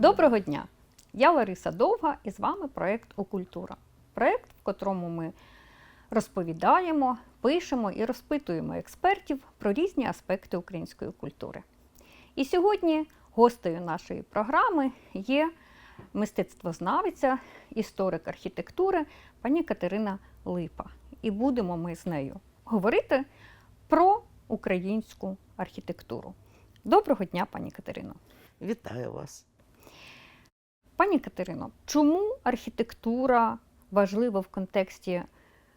Доброго дня! Я Лариса Довга і з вами проєкт Окультура. Проєкт, в котрому ми розповідаємо, пишемо і розпитуємо експертів про різні аспекти української культури. І сьогодні гостею нашої програми є мистецтвознавиця, історик архітектури пані Катерина Липа. І будемо ми з нею говорити про українську архітектуру. Доброго дня, пані Катерино! Вітаю вас. Пані Катерино, чому архітектура важлива в контексті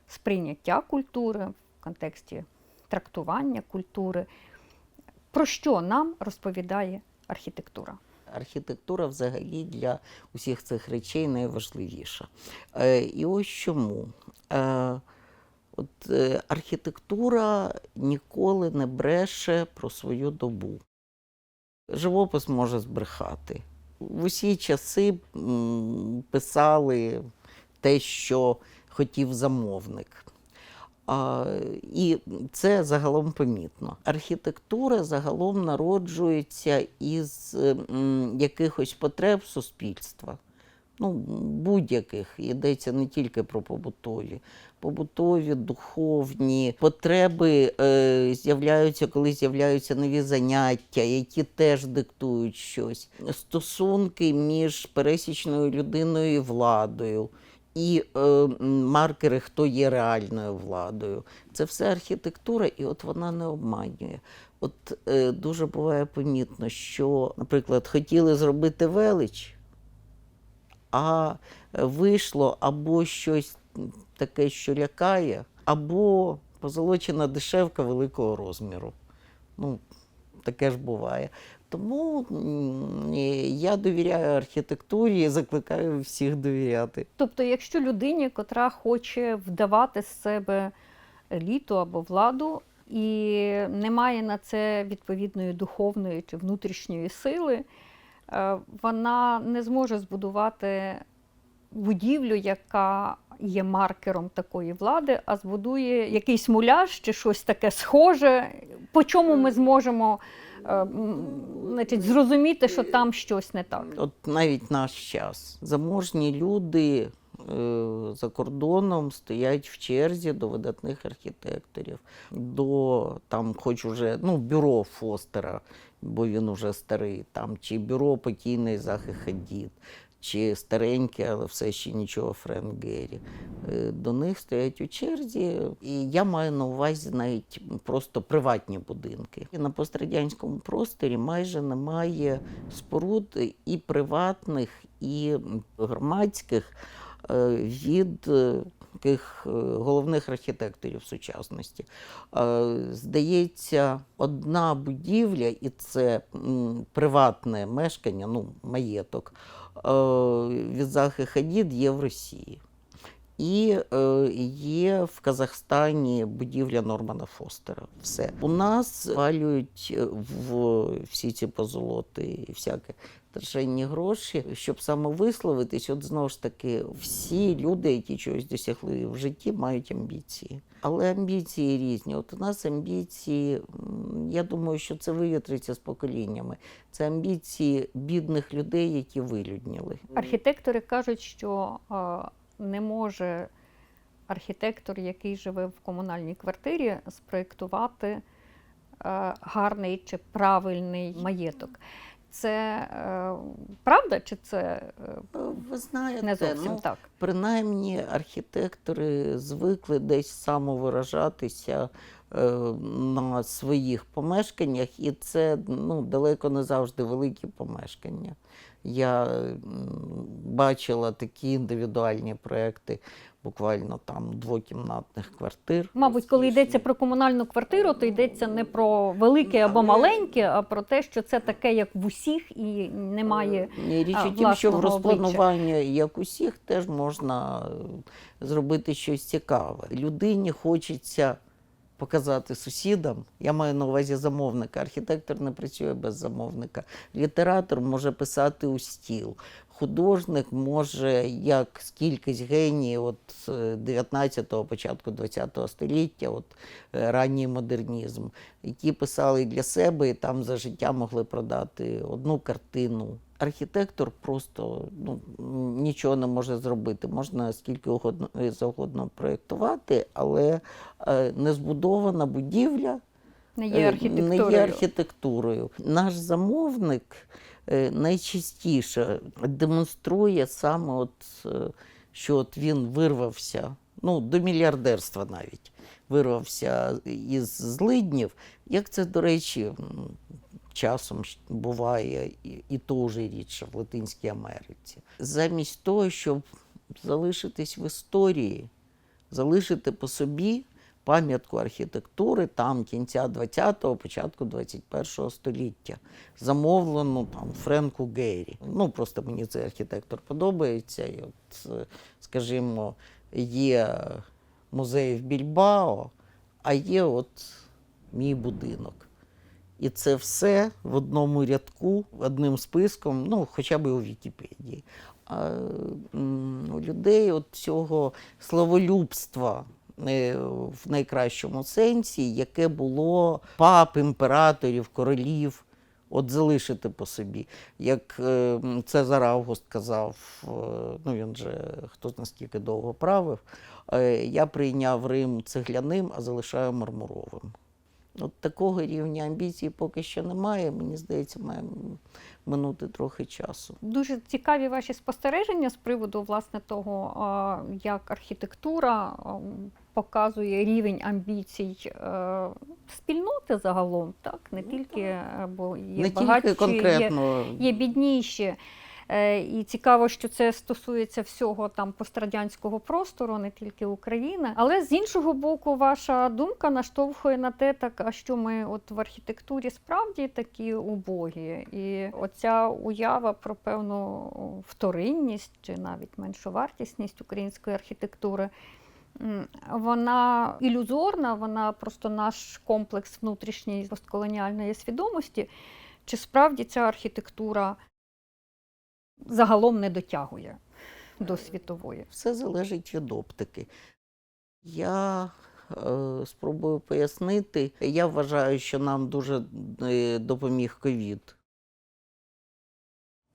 сприйняття культури, в контексті трактування культури? Про що нам розповідає архітектура? Архітектура взагалі для усіх цих речей найважливіша. Е, і ось чому. Е, от, е, архітектура ніколи не бреше про свою добу. Живопис може збрехати. В усі часи писали те, що хотів замовник. А, і це загалом помітно. Архітектура загалом народжується із якихось потреб суспільства. Ну, будь-яких йдеться не тільки про побутові. Побутові, духовні потреби е, з'являються, коли з'являються нові заняття, які теж диктують щось. Стосунки між пересічною людиною і владою і е, маркери, хто є реальною владою. Це все архітектура, і от вона не обманює. От е, дуже буває помітно, що, наприклад, хотіли зробити велич, а вийшло або щось таке, що лякає, або позолочена дешевка великого розміру. Ну, таке ж буває. Тому я довіряю архітектурі і закликаю всіх довіряти. Тобто, якщо людині, котра хоче вдавати з себе еліту або владу, і не має на це відповідної духовної чи внутрішньої сили, е, вона не зможе збудувати будівлю, яка є маркером такої влади, а збудує якийсь муляж чи щось таке схоже, по чому ми зможемо е, значить, зрозуміти, що там щось не так. От навіть наш час. Заможні люди е, за кордоном стоять в черзі до видатних архітекторів, до там, хоч уже ну, бюро Фостера, бо він уже старий, там, чи бюро покійний Захи Хадід, чи стареньке, але все ще нічого Френк Геррі. Е, До них стоять у черзі. І я маю на увазі навіть просто приватні будинки. І на пострадянському просторі майже немає споруд і приватних, і громадських від е, таких е, головних архітекторів сучасності. Е, Здається, одна будівля, і це приватне мешкання, ну, маєток, е, від Захи Хадід є в Росії. І е, є в Казахстані будівля Нормана Фостера. Все. У нас валюють е, в всі ці позолоти і всяке страшенні гроші, щоб самовисловитись. От знову ж таки, всі люди, які чогось досягли в житті, мають амбіції. Але амбіції різні. От у нас амбіції, я думаю, що це вивітриться з поколіннями. Це амбіції бідних людей, які вилюдніли. Архітектори кажуть, що не може архітектор, який живе в комунальній квартирі, спроєктувати е, гарний чи правильний маєток. Це е, правда, чи це е, Ви знаєте, не зовсім ну, так? Принаймні архітектори звикли десь самовиражатися на своїх помешканнях, і це ну, далеко не завжди великі помешкання. Я бачила такі індивідуальні проекти, буквально там двокімнатних квартир. Мабуть, коли йдеться про комунальну квартиру, то йдеться не про велике або маленьке, а про те, що це таке, як в усіх, і немає. Ні, Річ у тім, що в розплануванні, як усіх, теж можна е, зробити щось цікаве. Людині хочеться показати сусідам. Я маю на увазі замовника. Архітектор не працює без замовника. Літератор може писати у стіл. Художник може, як кількість геніїв от е, 19-го, початку 20-го століття, от е, ранній модернізм, які писали для себе і там за життя могли продати одну картину архітектор просто ну, нічого не може зробити. Можна скільки угодно, завгодно проєктувати, але е, не збудована будівля Не е, є архітектурою. не є архітектурою. Наш замовник е, найчастіше демонструє саме, от, е, що от він вирвався, ну, до мільярдерства навіть, вирвався із злиднів. Як це, до речі, часом буває і, і то рідше в Латинській Америці. Замість того, щоб залишитись в історії, залишити по собі пам'ятку архітектури там кінця 20-го, початку 21-го століття, замовлену там Френку Гейрі. Ну просто мені цей архітектор подобається. І от, скажімо, є музей в Більбао, а є от мій будинок. І це все в одному рядку, одним списком, ну, хоча б у Вікіпедії. А у людей от цього словолюбства е, в найкращому сенсі, яке було пап, імператорів, королів, от залишити по собі. Як е, Цезар Август казав, е, ну він же хто зна скільки довго правив, я прийняв Рим цегляним, а залишаю мармуровим. От такого рівня амбіцій поки що немає. Мені здається, має минути трохи часу. Дуже цікаві ваші спостереження з приводу власне того, як архітектура показує рівень амбіцій е, спільноти загалом, так не тільки е, бо є Не багатші, тільки є, є бідніші. Е, І цікаво, що це стосується всього там пострадянського простору, не тільки України. Але з іншого боку, ваша думка наштовхує на те, так а що ми от в архітектурі справді такі убогі, і оця уява про певну вторинність чи навіть меншовартісність української архітектури. Вона ілюзорна, вона просто наш комплекс внутрішньої постколоніальної свідомості. Чи справді ця архітектура загалом не дотягує до світової? все залежить від оптики. Я е, спробую пояснити. Я вважаю, що нам дуже е, допоміг ковід.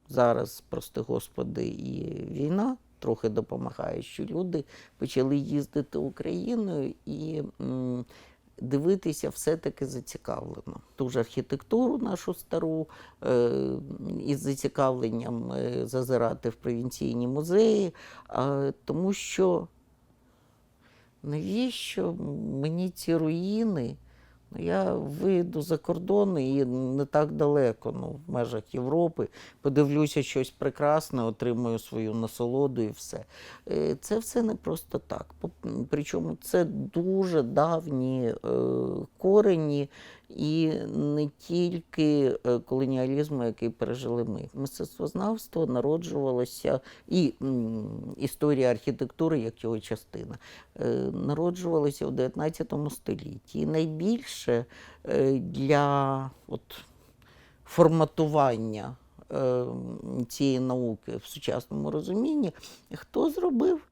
Зараз, прости господи, і війна трохи допомагає, що люди почали їздити Україною і м, дивитися все-таки зацікавлено. Ту ж архітектуру нашу стару е, із зацікавленням е, зазирати в провінційні музеї, тому що навіщо мені ці руїни? Я вийду за кордон і не так далеко, ну, в межах Європи, подивлюся щось прекрасне, отримую свою насолоду і все. Е, Це все не просто так. Причому це дуже давні е, корені і не тільки е, колоніалізму, який пережили ми. Мистецтвознавство народжувалося і історія архітектури як його частина е, народжувалося в 19 столітті. І найбільше е, для от, форматування цієї науки в сучасному розумінні хто зробив?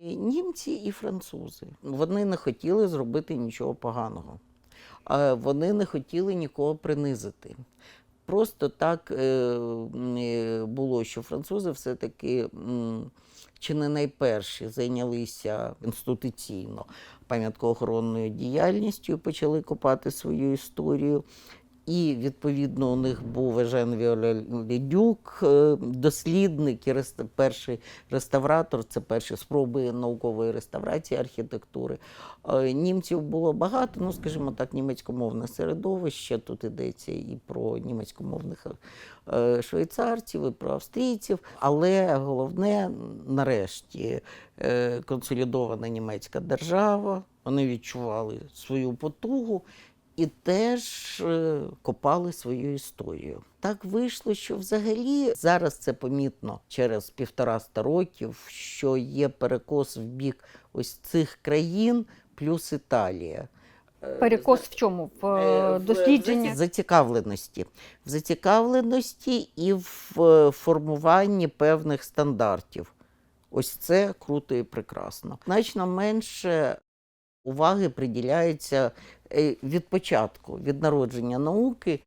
Німці і французи. Вони не хотіли зробити нічого поганого. Вони не хотіли нікого принизити. Просто так е, е, було, що французи все-таки чи не найперші зайнялися інституційно пам'яткоохоронною діяльністю почали копати свою історію. І відповідно у них був Ежен Віоледюк, е, дослідник і перший реставратор. Це перші спроби наукової реставрації архітектури. Е, Німців було багато, ну скажімо так, німецькомовне середовище. Тут йдеться і про німецькомовних е, швейцарців, і про австрійців. Але головне, нарешті, консолідована німецька держава. Вони відчували свою потугу і теж е, копали свою історію. Так вийшло, що взагалі зараз це помітно через півтораста років, що є перекос в бік ось цих країн плюс Італія. Е, Перекос в чому? В Е, е, в зацікавленості. В зацікавленості і в формуванні певних стандартів. Ось це круто і прекрасно. Значно менше уваги приділяється від початку, від народження науки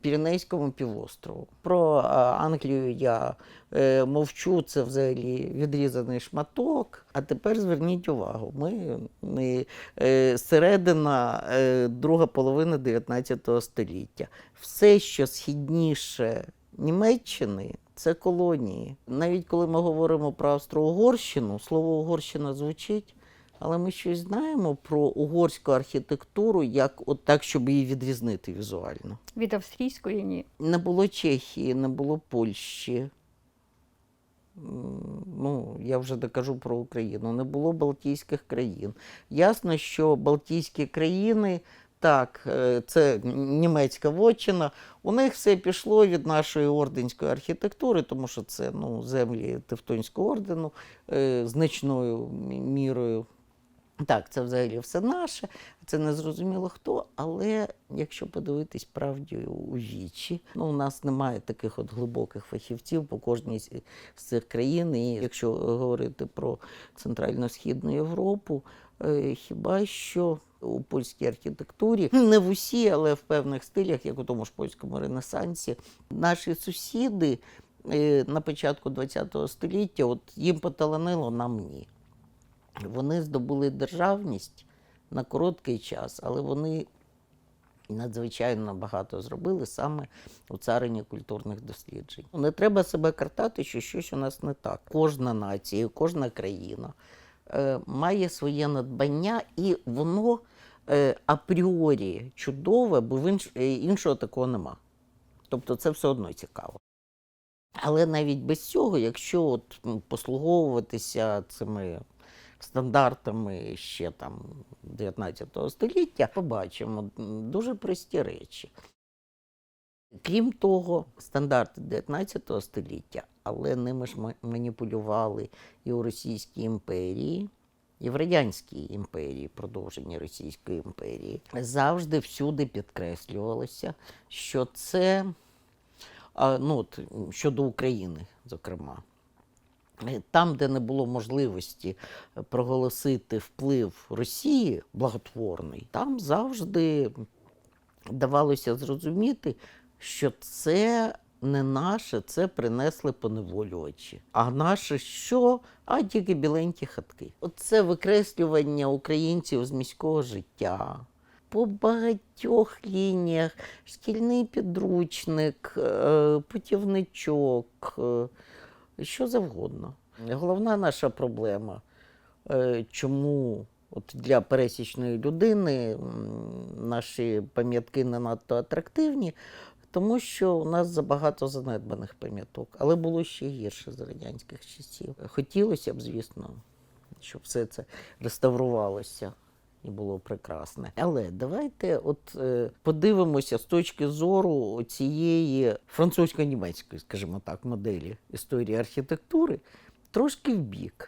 Піренейському півострову. Про Англію я е, мовчу, це взагалі відрізаний шматок. А тепер зверніть увагу, ми, ми е, середина, е, друга половина 19 століття. Все, що східніше Німеччини, це колонії. Навіть коли ми говоримо про Австро-Угорщину, слово Угорщина звучить. Але ми щось знаємо про угорську архітектуру, як от так, щоб її відрізнити візуально. Від австрійської ні. Не було Чехії, не було Польщі. Ну, я вже докажу про Україну. Не було Балтійських країн. Ясно, що Балтійські країни, так, е, це німецька вотчина. У них все пішло від нашої орденської архітектури, тому що це ну, землі Тевтонського ордену е, значною мірою. Так, це взагалі все наше, це не зрозуміло хто, але якщо подивитись правді у вічі, ну у нас немає таких от глибоких фахівців по кожній з цих країн. І якщо говорити про Центрально-Східну Європу, е, хіба що у польській архітектурі, не в усій, але в певних стилях, як у тому ж польському ренесансі, наші сусіди е, на початку ХХ століття, от їм поталанило нам ні. Вони здобули державність на короткий час, але вони надзвичайно багато зробили саме у царині культурних досліджень. Не треба себе картати, що щось у нас не так. Кожна нація, кожна країна е, має своє надбання, і воно е, апріорі чудове, бо е, іншого такого нема. Тобто це все одно цікаво. Але навіть без цього, якщо от послуговуватися цими стандартами ще там 19 століття, побачимо дуже прості речі. Крім того, стандарти 19 століття, але ними ж маніпулювали і у Російській імперії, і в Радянській імперії, продовженні Російської імперії, завжди всюди підкреслювалося, що це ну, от, щодо України, зокрема. Там, де не було можливості е, проголосити вплив Росії благотворний, там завжди давалося зрозуміти, що це не наше, це принесли поневолювачі. А наше що? А тільки біленькі хатки. Оце викреслювання українців з міського життя. По багатьох лініях шкільний підручник, е, путівничок, е, що завгодно. Головна наша проблема, е, чому от для пересічної людини наші пам'ятки не надто атрактивні, тому що у нас забагато занедбаних пам'яток, але було ще гірше з радянських часів. Хотілося б, звісно, щоб все це реставрувалося і було прекрасне. Але давайте от е, подивимося з точки зору цієї французько-німецької, скажімо так, моделі історії архітектури трошки в бік.